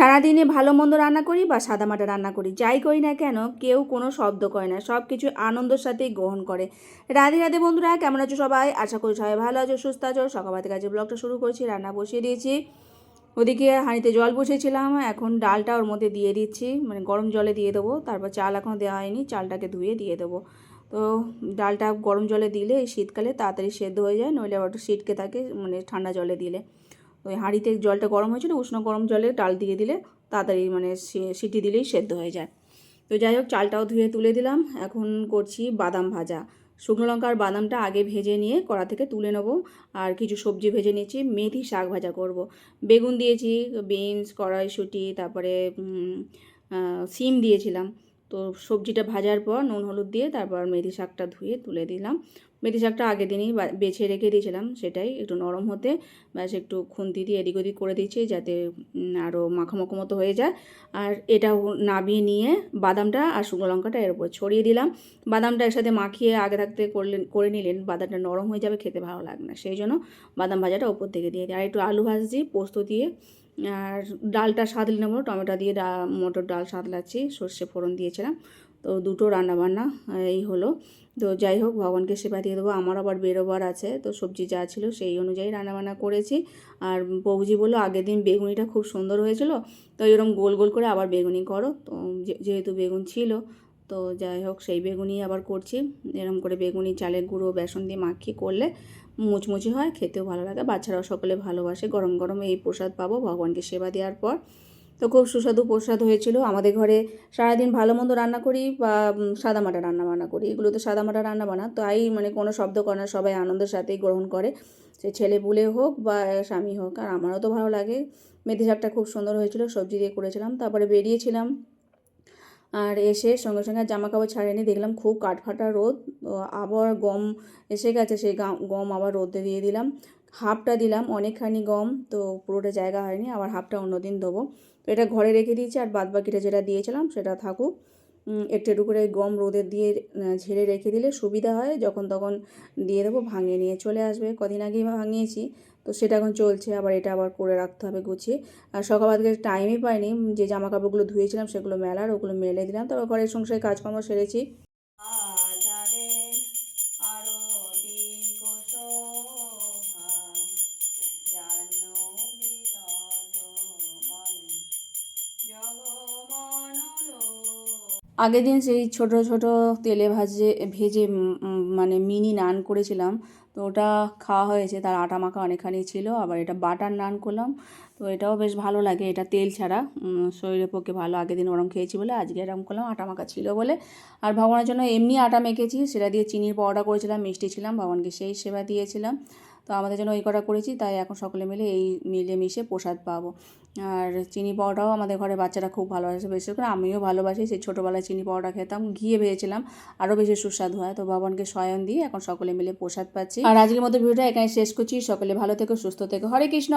সারাদিনে ভালো মন্দ রান্না করি বা সাদামাটা রান্না করি, যাই করি না কেন কেউ কোনো শব্দ করে না সব কিছু আনন্দের সাথেই গ্রহণ করে। রাধে রাধে বন্ধুরা, কেমন আছো সবাই? আশা করি সবাই ভালো আছো, সুস্থ আছো। সকালবাতে কাজে ব্লগটা শুরু করছি, রান্না বসিয়ে দিয়েছি। ওদিকে হাঁড়িতে জল বসিয়েছিলাম এখন ডালটা ওর মধ্যে দিয়ে দিচ্ছি মানে গরম জলে দিয়ে দেবো, তারপর চাল এখনও দেওয়া হয়নি, চালটাকে ধুয়ে দিয়ে দেবো। তো ডালটা গরম জলে দিলে এই শীতকালে তাড়াতাড়ি সেদ্ধ হয়ে যায়, নইলে আবার একটু সিটকে থাকে মানে ঠান্ডা জলে দিলে। ওই হাঁড়িতে জলটা গরম হয়েছিল, উষ্ণ গরম জলে ডাল দিয়ে দিলে তাড়াতাড়ি মানে সিটি দিলেই সেদ্ধ হয়ে যায়। তো যাই হোক, চালটাও ধুয়ে তুলে দিলাম। এখন করছি বাদাম ভাজা। শুকনো লঙ্কার বাদামটা আগে ভেজে নিয়ে কড়া থেকে তুলে নেব। আর কিছু সবজি ভেজে নিয়েছি মেথি শাক ভাজা করব। বেগুন দিয়েছি, বিনস, কড়াইশুঁটি, তারপরে সিম দিয়েছিলাম। তো সবজিটা ভাজার পর নুন, হলুদ দিয়ে তারপর মেথি শাকটা ধুয়ে তুলে দিলাম। মেথি শাকটা আগের দিনই বেছে রেখে দিয়েছিলাম, সেটাই একটু নরম হতে ব্যাস একটু খুন্তি দিয়ে এদিক ওদিক করে দিচ্ছি যাতে আরও মাখামাখো মতো হয়ে যায়। আর এটাও নাবিয়ে নিয়ে বাদামটা আর শুকনো লঙ্কাটা এর উপর ছড়িয়ে দিলাম। বাদামটা এর সাথে মাখিয়ে আগে থাকতে করলেন করে নিলেন, বাদামটা নরম হয়ে যাবে, খেতে ভালো লাগবে না। সেই জন্য বাদাম ভাজাটা ওপর থেকে দিয়ে দিই। আর একটু আলু ভাজছি, পোস্ত দিয়ে আর ডালটা সাদলে নেব টমেটো দিয়ে ডা, মটর ডাল সাদলাচ্ছি সর্ষে ফোড়ন দিয়েছিলাম। তো দুটো রান্নাবান্না, এই হলো। তো যাই হোক, ভগবানকে সেবা দিয়ে দেবো। আমার আবার বেরোবার আছে, তো সবজি যা ছিল সেই অনুযায়ী রান্নাবান্না করেছি। আর বৌজি বলল, আগের দিন বেগুনিটা খুব সুন্দর হয়েছিল, তো এরকম গোল গোল করে আবার বেগুনি করো। তো যেহেতু বেগুন ছিল তো যাই হোক, সেই বেগুনি আবার করছি। এরকম করে বেগুনি, চালের গুঁড়ো, বেসন দিয়ে মাখিয়ে করলে মুচমুচি হয়, খেতেও ভালো লাগে। বাচ্চারাও সকলে ভালোবাসে। গরম গরম এই প্রসাদ পাবো, ভগবানকে সেবা দেওয়ার পর। তো খুব সুস্বাদু প্রসাদ হয়েছিল। আমাদের ঘরে সারাদিন ভালো মন্দ রান্না করি বা সাদামাটা রান্না বান্না করি। এগুলো তো সাদামাটা রান্না বান্না। তাই মানে কোনো শব্দ করে না, সবাই আনন্দের সাথেই গ্রহণ করে। সে ছেলে পুলে হোক বা স্বামী হোক, আর আমারও তো ভালো লাগে। মেথি শাকটা খুব সুন্দর হয়েছিল, সবজি দিয়ে করেছিলাম। তারপরে বেরিয়েছিলাম। আর এসে সঙ্গে সঙ্গে জামা কাপড় ছাড়িয়ে দেখলাম খুব কাঠফাটা রোদ আবার গম এসে গেছে, সেই গম আবার রোদে দিয়ে দিলাম। হাফটা দিলাম, অনেকখানি গম, তো পুরোটা জায়গা হয়নি, আবার হাফটা অন্যদিন দেবো। তো এটা ঘরে রেখে দিয়েছি আর বাদ বাকিটা যেটা দিয়েছিলাম সেটা থাকুক। একটু একটু করে গম রোদে দিয়ে ঝেড়ে রেখে দিলে সুবিধা হয়। যখন তখন দিয়ে দেবো ভাঙে নিয়ে চলে আসবে। কদিন আগেই ভাঙিয়েছি, তো সেটা এখন চলছে। আবার এটা আবার করে রাখতে হবে, গুছিয়ে। আর সকাল আজকে টাইমই পাইনি। যে জামা কাপড়গুলো ধুয়েছিলাম, সেগুলো মেলার, ওগুলো মেলে দিলাম। তারপর ঘরের সংসারে কাজকর্ম সেরেছি। আগের দিন সেই ছোট ছোট তেলে ভাজে, ভেজে মানে মিনি নান করেছিলাম। তো ওটা খাওয়া হয়েছে, তার আটা মাখা অনেকখানি ছিল, আবার এটা বাটার নান করলাম। তো এটাও বেশ ভালো লাগে, এটা তেল ছাড়া। শরীরের পক্ষে ভালো। আগের দিন ওরম খেয়েছি বলে আজকে এরকম করলাম, আটা মাখা ছিল বলে। আর ভগবানের জন্য এমনি আটা মেখেছি, সেটা দিয়ে চিনির পাউডার করেছিলাম, মিষ্টি ছিলাম, ভগবানকে সেই সেবা দিয়েছিলাম। তো আমাদের জন্য ওই কটা করেছি, তাই এখন সকলে মিলে এই মিলে মিশে প্রসাদ পাবো। আর চিনি পাউডারও আমাদের ঘরে বাচ্চারা খুব ভালোবাসে, বিশেষ করে আমিও ভালোবাসি। সেই ছোটোবেলায় চিনি পাউডার খেতাম, ঘিয়ে ভেজেছিলাম, আরও বেশি সুস্বাদু হয়। তো ভগবানকে শয়ন দিয়ে এখন সকলে মিলে প্রসাদ পাচ্ছি। আর আজকের মতো ভিডিওটা এখানে শেষ করছি। সকলে ভালো থেকো, সুস্থ থেকো। হরে কৃষ্ণ!